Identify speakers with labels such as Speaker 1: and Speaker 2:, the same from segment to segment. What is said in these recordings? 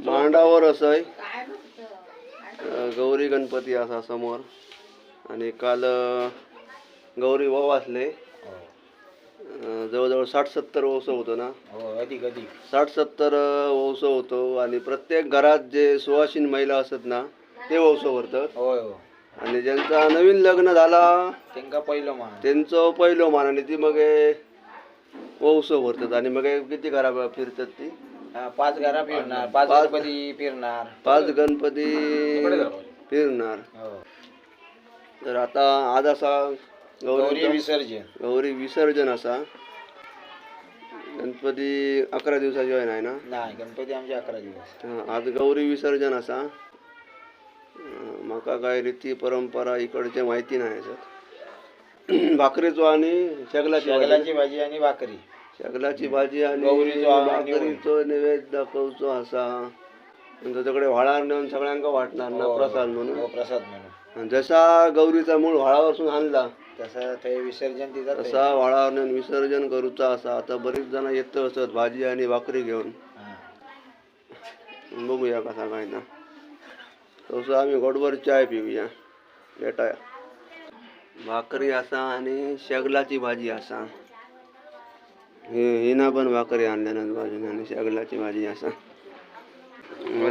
Speaker 1: मांडावर असय. गौरी गणपती असा समोर. आणि काल गौरी वाव असले. अं, जवळजवळ साठ सत्तर वंश होतो ना?
Speaker 2: हो अधिक अधिक.
Speaker 1: साठ सत्तर वंश होतो. आणि प्रत्येक घरात जे सुवासीन महिला असत ना ते
Speaker 2: होय हो
Speaker 1: आणि ज्यांचा नवीन लग्न झाला
Speaker 2: त्यांका पहिलं मान.
Speaker 1: त्यांचं पहिलं मान. आणि ती मग वंश भरतात. आणि मग किती घरा फिरतात ती?
Speaker 2: हा, पाच घरा फिरणार पाच गणपती फिरणार.
Speaker 1: पाच गणपती फिरणार.
Speaker 2: हो.
Speaker 1: तर आता आज असा
Speaker 2: गौरी
Speaker 1: गौरी
Speaker 2: विसर्जन.
Speaker 1: गौरी विसर्जन असा. गणपती अकरा दिवसाची आहे ना?
Speaker 2: नाही गणपती आमचे अकरा दिवस.
Speaker 1: हा, आज गौरी विसर्जन असा. अं, म्हाका काय रीती परंपरा इकडचे माहिती नाही सर. भाकरीचो आणि शेगलाची भाजी.
Speaker 2: शेगलाची भाजी आणि भाकरी.
Speaker 1: शेगलाची भाजी आणि भाकरीचो नैवेद्य दाखवचो असा. आणि त्याच्याकडे व्हाळार नेऊन सगळ्यांका वाटणार ना
Speaker 2: हो,
Speaker 1: प्रसाद
Speaker 2: हो,
Speaker 1: म्हणून
Speaker 2: प्रसाद म्हणून.
Speaker 1: जसा गौरीचा मूळ व्हाळावरसून आणला
Speaker 2: तसं ते विसर्जन तिथं ते.
Speaker 1: तसा व्हाळावर नेऊन विसर्जन करूचा असा. आता बरीच जण येत असत भाजी आणि भाकरी घेऊन.
Speaker 2: हा.
Speaker 1: बघूया कसा काय ना. तसं आम्ही गोडवर चाय पिऊया. भेटाया. भाकरी असा आणि शेगलाची भाजी असा. हे हिना पण भाकरी आणल्यानंच भाजी आणि शेगलाची भाजी असा.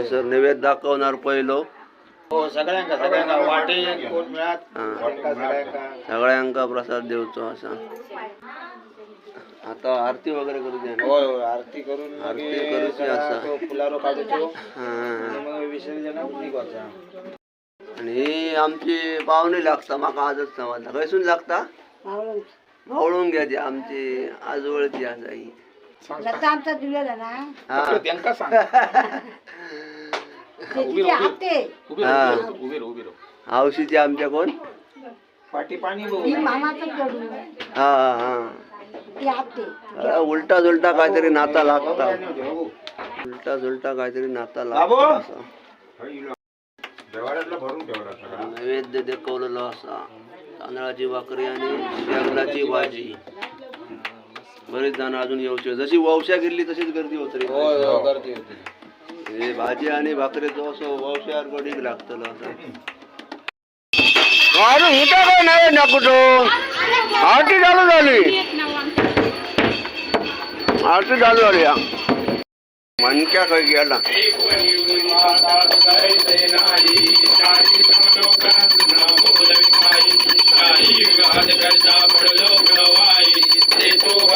Speaker 1: सर नैवेद्य दाखवणार पहिलो.
Speaker 2: हो सगळ्यांका सगळ्यांका वाटे कोण मिळात. त्यांका सगळ्यांका
Speaker 1: सगळ्यांका प्रसाद देवचो असा. आता आरती वगैरे करू द्या ना.
Speaker 2: होय होय. आरती करून
Speaker 1: आरती करूची असा.
Speaker 2: फुलारो काढतो
Speaker 1: हा.
Speaker 2: आणि
Speaker 1: ही आमची पाहुणे लागता माका आजच समजला खयसून लागता? भावळून घ्यायची आमची आजोळची असा ही
Speaker 3: लता आमचा दिलेला ना.
Speaker 1: हा.
Speaker 2: त्यांका सांग?
Speaker 3: त्याची हप्ते.
Speaker 1: हा. हौशीची आमच्या कोण?
Speaker 2: पाठी पाणी बघू.
Speaker 3: ही मामाचं
Speaker 1: हा हा हा.
Speaker 3: ती हप्ते.
Speaker 1: उलटा जुलटा काहीतरी नाता लागता. उलटा जुलटा काहीतरी नाता लागता असा. नैवेद्य दाखवलेलो असा. तांदळाची भाकरी आणि शेंगलाची भाजी. बरेच जण अजून येऊचे जशी ववशा गेली तशीच गर्दी होत रे
Speaker 2: गर्दी
Speaker 1: हे भाजी आणि भाकरीचो असो ववशार गडीक लागतलो. इथं काय नाही ना कुठं? आरती चालू झाली. आरती चालू झाली हा. मनक्या काय गेला? काही युगात करता पडलो गवाई.
Speaker 4: ते तो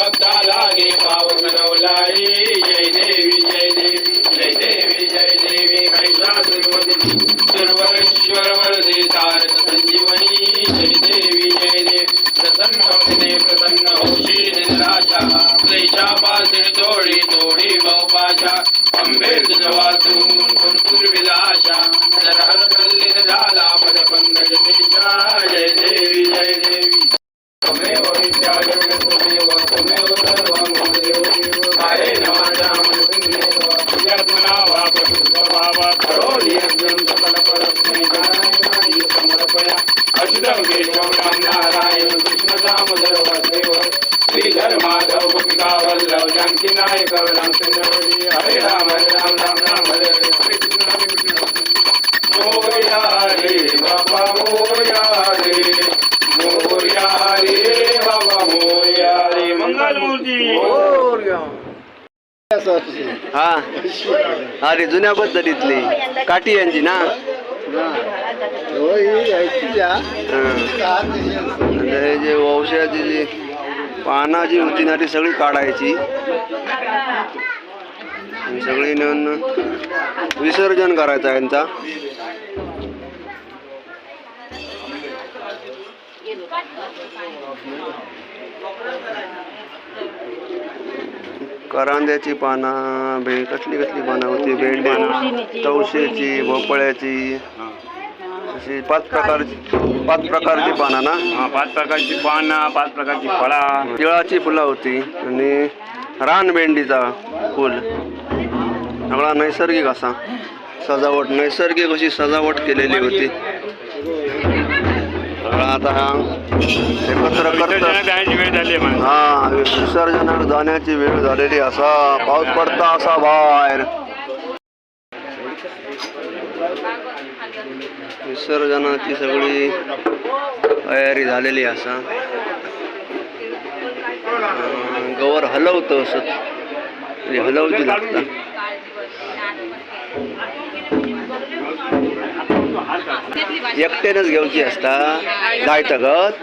Speaker 4: सर्वेश्वर वरदे तारक संजीवनी जय देवी जय देवी प्रसन्न होते प्रसन्न होशी निराशा क्लेशा पासिन तोडी तोडी जय देवी. तुझवातून भरपूर प्रसन्न जर हर कल्लिन झाला पद तोडी निशा जय പമ്പേഴ്സ് ജവാത്തും കൊടുത്തൊരു വിലാശ ജലഹരമല്ലിനാലാപന പങ്കജ ജയ ദേവി ജയ ദേവി സമേവ വിദ്യാജഗതമേവ സമേവ സർവമോദേവ ഹരേ നമ രാമജാത്മനാ വാപ കരോതി യജ്ഞം സകല പരസ്മൈ നാരായണായ സമർപ്പയ അച്യുതം കേശവം നാരായണ കൃഷ്ണ ദാമോദരോ श्रीधर माधव गोपिका वल्लभ जानकी नायक हरे राम हरे राम राम राम हरे हरे हरे कृष्ण हरे कृष्ण मोरया रे बाबा रे रे बाबा रे मंगलमूर्ती
Speaker 1: हा अरे जुन्या पद्धतीतली काठी यांची ना हा. हे जी होती ना ती सगळी काढायची. आणि सगळी नेऊन विसर्जन करायचं यांचा. करांद्याची पानं भे कसली कसली पानं होती? भेंडी तवशेची भोपळ्याची. अशी पाच प्रकारची पाच प्रकारची पाना ना?
Speaker 4: हा पाच प्रकारची पानं पाच प्रकारची फळा.
Speaker 1: तिळाची फुलं होती आणि रान भेंडीचा फुल. सगळा नैसर्गिक असा. सजावट नैसर्गिक अशी सजावट केलेली होती. सगळा आता हा एकत्र करतात
Speaker 4: जाण्याची वेळ झाली आहे
Speaker 1: हा जाण्याची वेळ झालेली असा पाऊस पडता असा बाहेर. विसर्जनाची सगळी तयारी झालेली असा. गवर हलवतं असत म्हणजे हलवची लागता एकट्यानंच घेवची असता. जायचं गत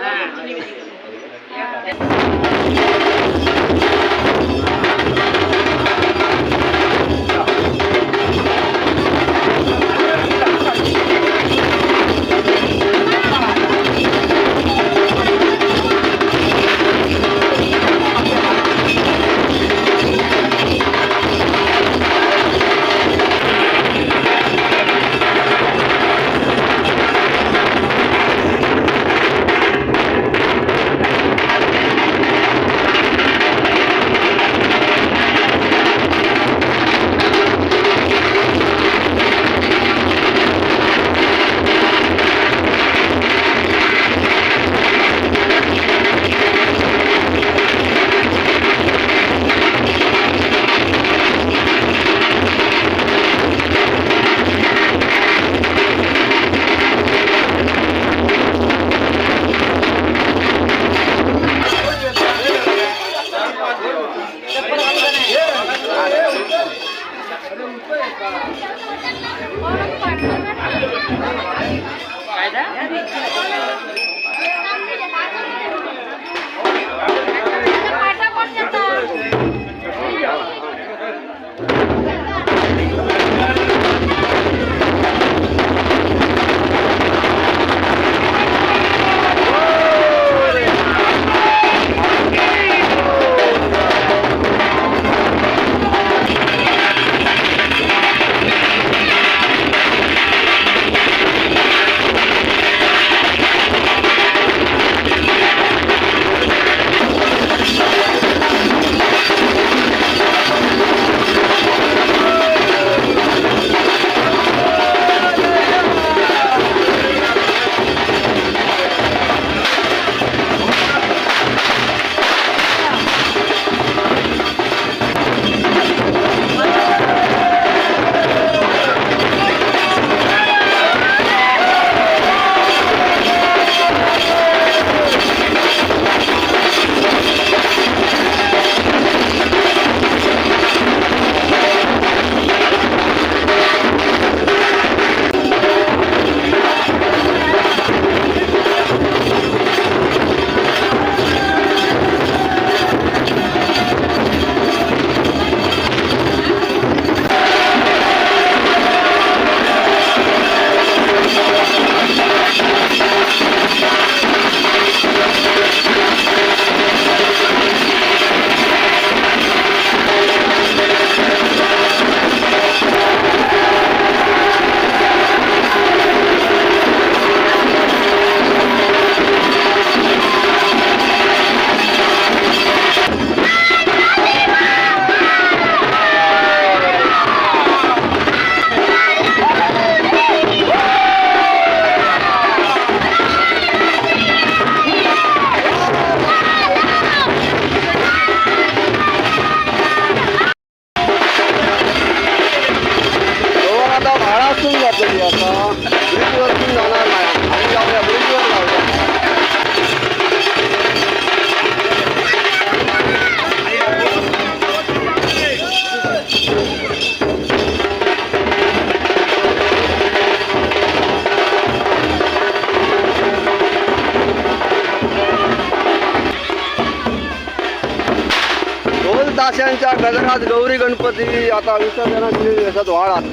Speaker 1: ढोल ताशांच्या गजरात गौरी गणपती आता विसर्जनाची याच्यात वाळात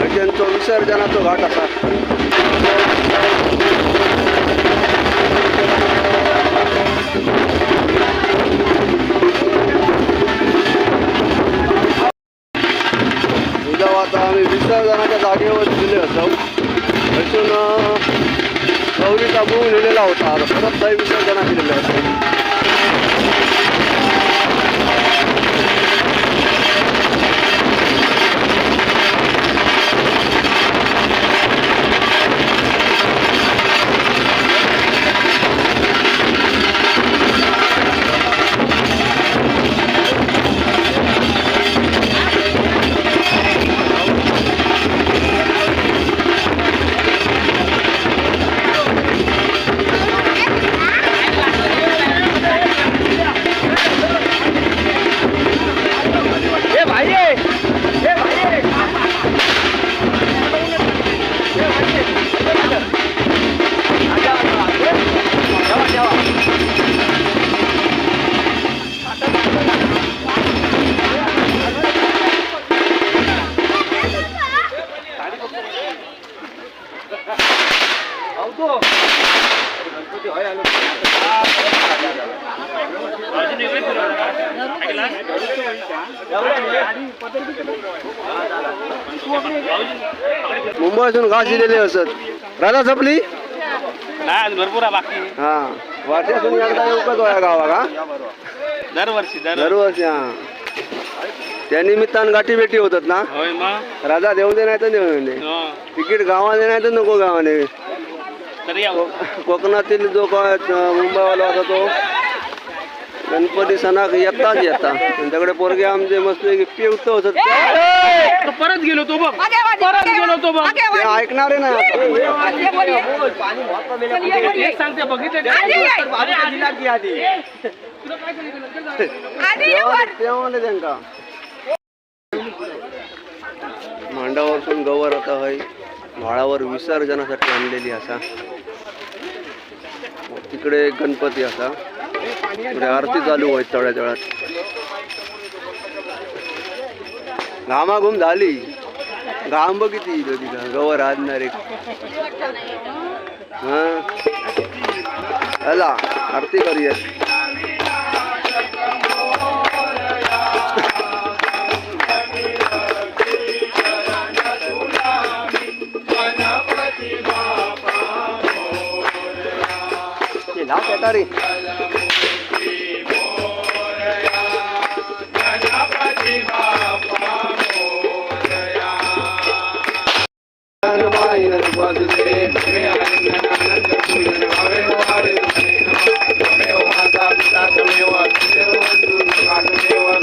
Speaker 1: आणि त्यांचा विसर्जनाचा घाट असा उद्या आता आम्ही विसर्जनाच्या जागेवर दिले असतो अजून गौरीचा गुण लिहिलेला होता. आता परत काही विसर्जना असतो मुंबईतून घास दिलेले असत राधा संपली?
Speaker 4: नाही भरपूर आहे बाकी.
Speaker 1: हा. वर्षातून एकदा येऊ का तो या गावा का
Speaker 4: दरवर्षी. दर
Speaker 1: दरवर्षी हा. त्या निमित्तानं गाठी भेटी होतात ना?
Speaker 4: होय मग?
Speaker 1: राजा देऊ दे नाही तर देऊ दे.
Speaker 4: हो.
Speaker 1: तिकीट गावाने नाही तर नको गावाने
Speaker 4: तर या.
Speaker 1: कोकणातील जो काय मुंबईवाला होता तो गणपती सणाक येताच येता. त्यांच्याकडे पोरगे आमचे मस्त पेवत होतात.
Speaker 4: तो परत गेलो तो बघ. परत गेलो तो बघ.
Speaker 1: ते ऐकणारे ना.
Speaker 4: एक सांगते बघितलं
Speaker 1: तेव्हा त्यांका. मांडावरसून गवर आता हय. व्हाळावर विसर्जनासाठी आणलेली असा. तिकडे एक गणपती असा. पुढे आरती चालू होय थोड्या वेळात. घामाघूम झाली. घाम बघ किती तिथं. गवर आणणार एक हा आरती करूया. ते नाव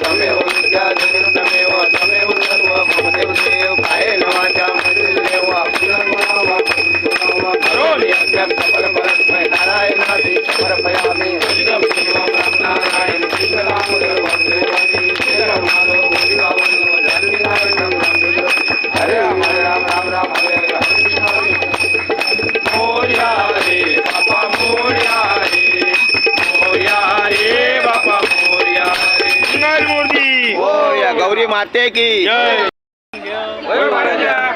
Speaker 1: काय रे
Speaker 4: मोर्या
Speaker 2: माते की
Speaker 4: जय जय महाराजा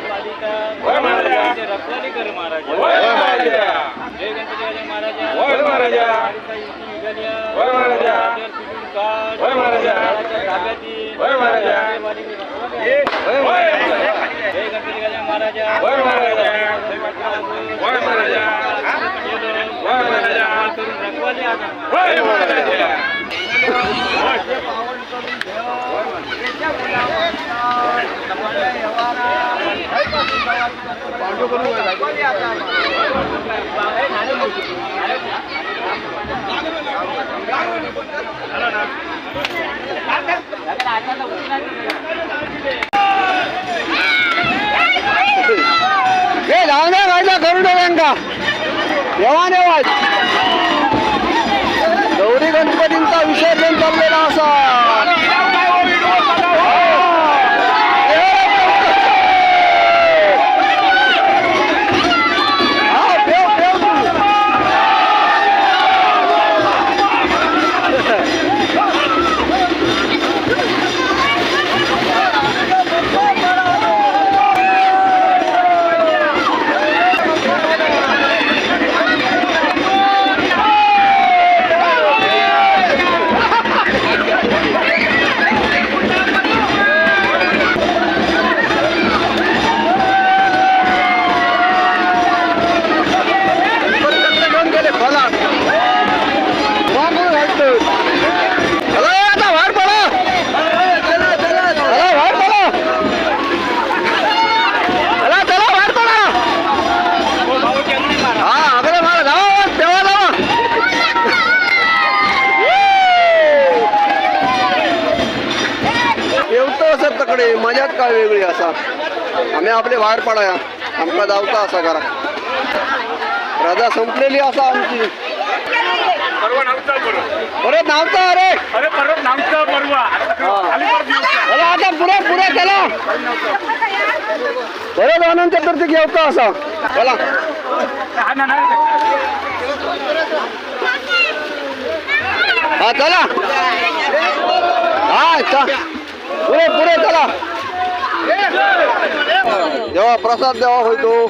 Speaker 1: हे धावण्या कायदा करून त्यांका देवा देवा गौरी गणपतींचा विसर्जन चाललेला असा. तकडे मजाच काय वेगळी असा. आम्ही आपले बाहेर पडाया. आमका धावता असा करा. रजा संपलेली असा आमची.
Speaker 4: परवा
Speaker 1: परत धावता अरे!
Speaker 4: अरे परत परवा.
Speaker 1: आता पुढे पुढे चला. परत अनंत चतुर्थी घेवता असा. चला. हा चला. हा चा पुढे पुढे चला देवा प्रसाद देवा होतो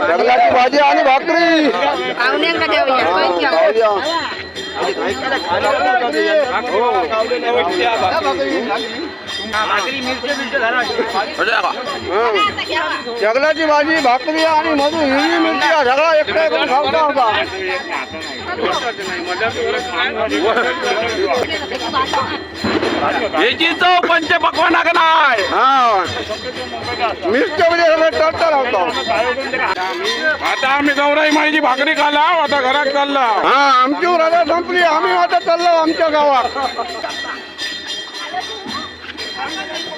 Speaker 1: कडल्याची भाजी आणि भाकरी
Speaker 3: पाहुण्यांका
Speaker 1: शेगलाची भाजी भाकरी आणि मधू हिरवी मिरची हा सगळा एकटा करून खावता होता.
Speaker 4: याची चव पंचपक्वाना का नाही?
Speaker 1: हा. मिरच्या म्हणजे सगळं टरटर होता.
Speaker 4: आता आम्ही गौराई माईची भाकरी खाला आता घरात चालला.
Speaker 1: हा आमची रजा संपली. आम्ही आता चाललो आमच्या गावात. Thank you.